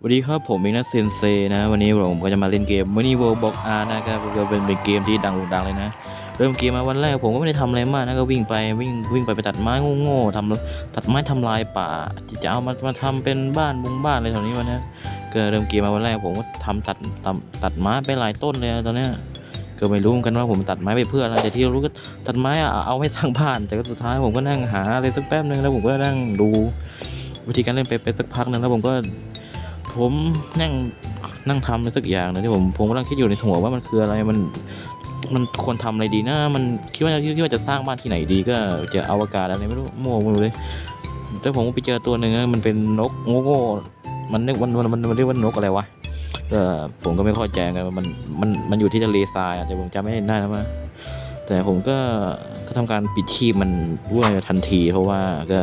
สวัสดีครับผมเองนะเซนเซนะวันนี้ผมก็จะมาเล่นเกมมินิเวิลด์บ็อกอาร์นะครับก็เป็นเป็นเกมที่ดังโด่งดังเลยนะ เริ่มเกมมาวันแรกผมก็ไม่ได้ทำอะไรมากนะก็วิ่งไปวิ่งวิ่งไปไปตัดไม้โง่ๆทำตัดไม้ทำลายป่าจะเอามามาทำเป็นบ้านบุงบ้านอะไรแถวนี้วะนะก็เริ่มเกมมาวันแรกผมก็ทำตัดตัดตัดไม้ไปหลายต้นเลยตอนนี้ก็ไม่รู้เหมือนกันว่าผมตัดไม้ไปเพื่ออะไรแต่ที่รู้ก็ตัดไม้เอาไว้สร้างบ้านแต่ก็สุดท้ายผมก็นั่งหาอะไรสักแป๊บนึงแล้วผมก็นั่งดู วิธีการเล่นไปไปสักพักนึงแล้วผมก็ ผมนั่งนั่งทำอะไรสักอย่างนะที่ผมผมกำลังคิดอยู่ในหัวว่ามันคืออะไรมันมันควรทำอะไรดีนะ มันคิดว่าคิดว่าจะสร้างบ้านที่ไหนดีก็จะอวกาศอะไรไม่รู้มั่วไปเลยแต่ผมไปเจอตัวหนึ่งมันเป็นนกโง่ๆมันเรียกมันมันมันมันเรียกว่านกอะไรวะก็ผมก็ไม่เข้าใจกันมันมันมันอยู่ที่ทะเลทรายแต่ผมจำไม่ได้นะว่าแต่ผมก็ก็ทำการปิดชีพมันด้วยทันที เพราะว่าก็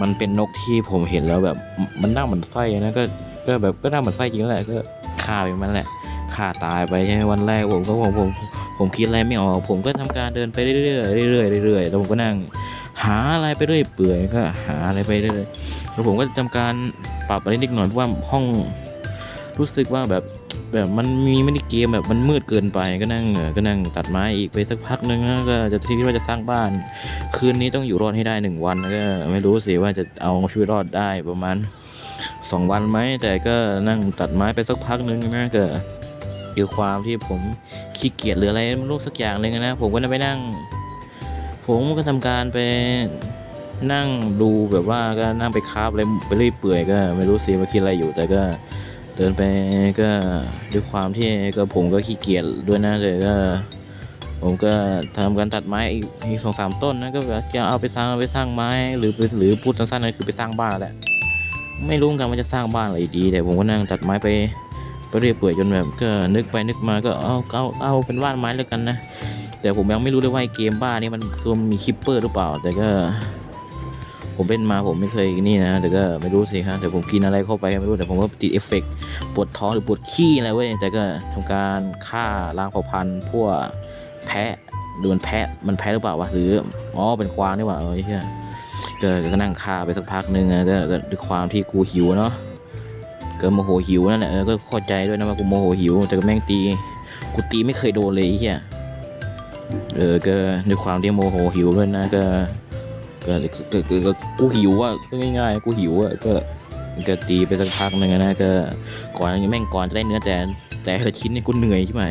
มันเป็นนกที่ผมเห็นแล้วแบบมันน่าเหมือนไส้นะก็ก็แบบก็น่าเหมือนไส้จริงแหละก็ฆ่าไปมันแหละฆ่าตายไปใช่ไหมวันแรกผมก็ผมผมผมคิดอะไรไม่ออก ผมก็ทำการเดินไปเรื่อยๆเรื่อยๆเรื่อยๆแล้วผมก็นั่ง หาอะไรไปเรื่อยเปื่อยก็หาอะไรไปเรื่อยแล้วผมก็ทำการปรับอะไรนิดหน่อยเพราะว่าห้องรู้สึกว่าแบบ แบบมันมีไม่ได้เกมแบบมันมืดเกินไปก็นั่งเออก็นั่งตัดไม้อีกไปสักพักนึงนะก็จะคิดว่าจะสร้างบ้าน คืนนี้ต้องอยู่รอดให้ได้หนึ่งวันก็ไม่รู้สิว่าจะเอาชีวิตรอดได้ประมาณสองวันไหมแต่ก็นั่งตัดไม้ไปสักพักนึงนะก็คือความที่ผมขี้เกียจหรืออะไรไม่รู้สักอย่างหนึ่งนะผมก็ไปนั่ง ผมก็ทำการไปนั่งดูแบบว่าก็นั่งไปคาฟอะไรไปเรื่อยเปื่อยก็ ไม่รู้สิว่าคิดอะไรอยู่แต่ก็ เดินไปก็ด้วยความที่ก็ผมก็ขี้เกียจด้วยนะเลยก็ ผมก็ทำการตัดไม้อีกสองสามต้นนะก็จะเอาไปสร้างไปสร้างไม้หรือหรือพูดสั้นๆนั่นคือไปสร้างบ้านแหละไม่รู้นกันว่าจะสร้างบ้านอะไรดี แต่ผมก็นั่งตัดไม้ไปไปเรื่อยเปื่อยจนแบบก็นึกไปนึกมาก็เอาเอาเอาเป็นบ้านไม้แล้วกันนะแต่ผมยังไม่รู้เลยว่าเกมบ้านนี้มันคือมันมีคิปเปอร์หรือเปล่า แต่ก็ ผมเล่นมาผมไม่เคยนี่นะแต่ก็ไม่รู้สิฮะแต่ผมกินอะไรเข้าไปไม่รู้แต่ผมก็ติดเอฟเฟกต์ปวดท้องหรือปวดขี้อะไรเว้ยแต่ก็ทำการฆ่าล้างเผ่าพันธุ์พวกแพะหรือมันแพะมันแพะหรือเปล่าวะหรืออ๋อเป็นควางนี่หว่าเออเหี้ยก็ก็นั่งคาไปสักพักหนึ่งอะก็ด้วยความที่กูหิวเนาะก็โมโหหิวนั่นแหละเออก็เข้าใจด้วยนะว่ากูโมโหหิว แต่ก็แม่งตีกูตีไม่เคยโดนเลยไอ้เฮียเออก็ด้วยความที่โมโหหิวด้วยนะก็ ก็ก็ก็ก็กูหิวอะก็ง่ายๆกูหิวอะก็ก็ตีไปสักพักหนึ่งนะก็ก่อนแม่งก่อนจะได้เนื้อแต่ แต่ละชิ้นเนี่ยกูเหนื่อยใช่ไหม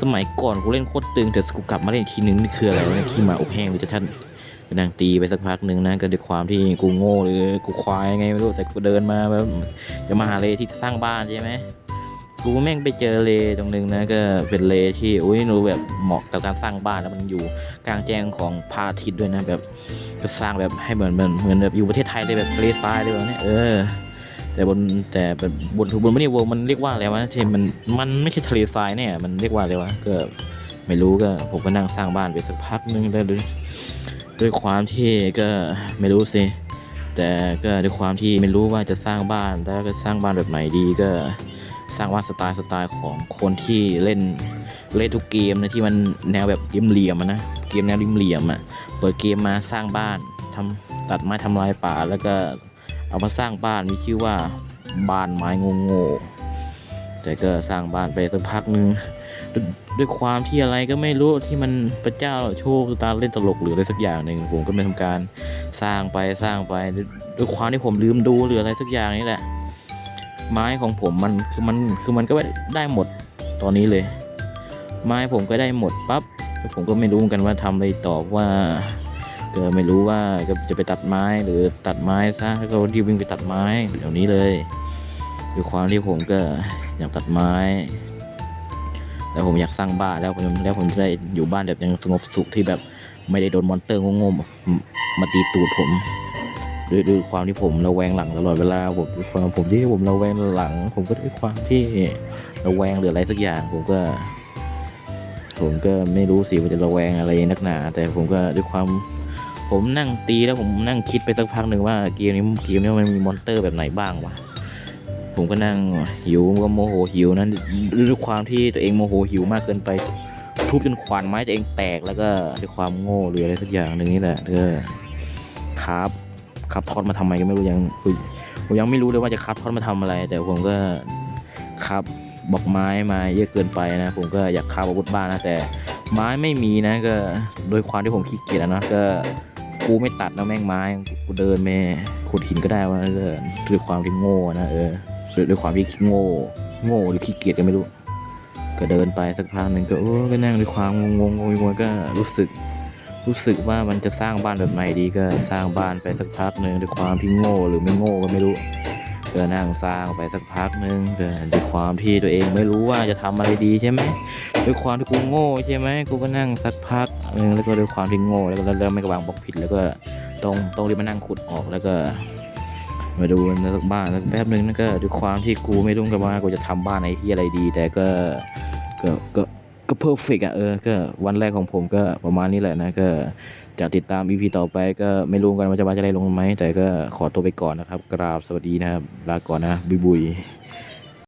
สมัยก่อนกูเล่นโคตรตึงแต่กูกลับมาเล่นทีนึงนี่คืออะไรวะที่หมาอบแห้งหรือจะท่านก็นั่งตีไปสักพักหนึ่งนะก็ด้วยความที่กูโง่หรือกูควายไงไม่รู้แต่กูเดินมาแบบจะมาหาเลที่สร้างบ้านใช่ไหม กูแม่งไปเจอเลตรงนึงนะก็เป็นเลที่อุ้ยหนูแบบเหมาะกับการสร้างบ้านแล้วมันอยู่กลางแจ้งของพระอาทิตย์ด้วยนะแบบก็สร้างแบบให้เหมือนเหมือนเหมือนแบบอยู่ประเทศไทยเลยแบบทเลทราเลยแบบเนี้ยเออ แต่บนแต่บบบนบนไม่ได้วงมันเรียกว่าอะไรวะที่มันมันไม่ใช่ทะเลทรายเนี่ย มันเรียกว่าอะไรวะก็ไม่รู้ก็ผมก็นั่งสร้างบ้านไปสักพักนึงแล้วดูด้วยความที่ก็ไม่รู้สิแต่ก็ด้วยความที่ไม่รู้ว่าจะสร้างบ้านแล้วก็สร้างบ้านแบบไหนดีก็ สร้างบ้าสไตล์สไตล์ของคนที่เล่นเล่นทุกเกมนะที่มันแนวแบบริมเหลี่ยมนะเกมแนวริมเหลี่ยมอะเปิดเกมมาสร้างบ้านทำตัดไม้ทำลายป่า แล้วก็เอามาสร้างบ้านมีชื่อว่าบ้านไม้โง่ๆแต่ก็สร้างบ้านไปสักพักนึงด้วยด้วยความที่อะไรก็ไม่รู้ที่มันพระเจ้าโชคตาเล่นตลกหรืออะไรสักอย่างหนึ่งผมก็ไม่ทำการสร้างไปสร้างไปด้วยด้วยความที่ผมลืมดูหรืออะไรสักอย่างนี่แหละ ไม้ของผมมันคือมันคือมันก็ได้หมดตอนนี้เลย ไม้ผมก็ได้หมดปั๊บผมก็ไม่รู้เหมือนกันว่าทำอะไรต่อว่าก็ไม่รู้ว่าจะไปตัดไม้หรือตัดไม้ซะแล้วก็รีบวิ่งไปตัดไม้เดี๋ยวนี้เลยด้วยความที่ผมก็อยากตัดไม้แล้วผมอยากสร้างบ้านแล้วผมแล้วผมจะได้อยู่บ้านแบบยังสงบสุขที่แบบไม่ได้โดนมอนเตอร์โง่ๆมาตีตูดผม ด้วยด้วยความที่ผมระแวงหลังตลอดเวลาผมด้วยความผมที่ผมระแวงหลัง ผมก็ด้วยความที่ระแวงหรืออะไรสักอย่าง ผมก็ ผมก็ไม่รู้สิว่าจะระแวงอะไรนักหนา แต่ผมก็ด้วยความ ผมนั่งตีแล้วผมนั่งคิดไปสักพักหนึ่งว่าเกมนี้เกมนี้มันมีมอนเตอร์แบบไหนบ้างวะผมก็นั่งหิวก็โมโหหิวนั้นด้วยความที่ตัวเองโมโหหิวมากเกินไปทุบจนขวานไม้ตัวเองแตกแล้วก็ด้วยความโง่หรืออะไรสักอย่างหนึ่งนี่แหละก็ครับ ขับทอดมาทำไมก็ไม่รู้ยังผมยังไม่รู้เลยว่าจะคับท่อนมาทำอะไร แต่ผมก็คับบอกไม้มาเยอะเกินไปนะ ผมก็อยากคับอาวุธบ้างนะแต่ไม้ไม่มีนะก็โดยความที่ผมขี้เกียจนะก็กูไม่ตัดนะแม่งไม้กูเดินไปขุดหินก็ได้ว่าเออด้วยความที่โง่นะเออด้วยความที่โง่ โง่หรือขี้เกียจก็ไม่รู้ ก็เดินไปสักพักหนึ่งก็โอ้ก็นั่งด้วยความงงงงงงก็รู้สึก รู้สึกว่ามันจะสร้างบ้านแบบใหม่ดีก็สร้างบ้านไปสักพักหนึ่งด้วยความที่โง่หรือไม่โง่ก็ไม่รู้ก็นั่งสร้างไปสักพักหนึ่งด้วยความที่ตัวเองไม่รู้ว่าจะทำอะไรดีใช่ไหมด้วยความที่กูโง่ใช่ไหมกูก็นั่งสักพักหนึ่งแล้วก็ด้วยความที่โง่แล้วก็เริ่มไม่กระวางบอกผิดแล้วก็ต้องต้องรีบมานั่งขุดออกแล้วก็มาดูนะสักบ้านสักแป๊บหนึ่งนั่นก็ด้วยความที่กูไม่รู้กันว่ากูจะทำบ้านไอ้ที่อะไรดี แต่ก็ก็ก็ ก็เพอร์เฟกอะเออก็วันแรกของผมก็ประมาณนี้แหละนะก็จะติดตามอีพีต่อไปก็ไม่รู้กันว่าจะมาจะได้ลงไหมแต่ก็ขอตัวไปก่อนนะครับ กราบสวัสดีนะครับลาก่อนนะบุยบุย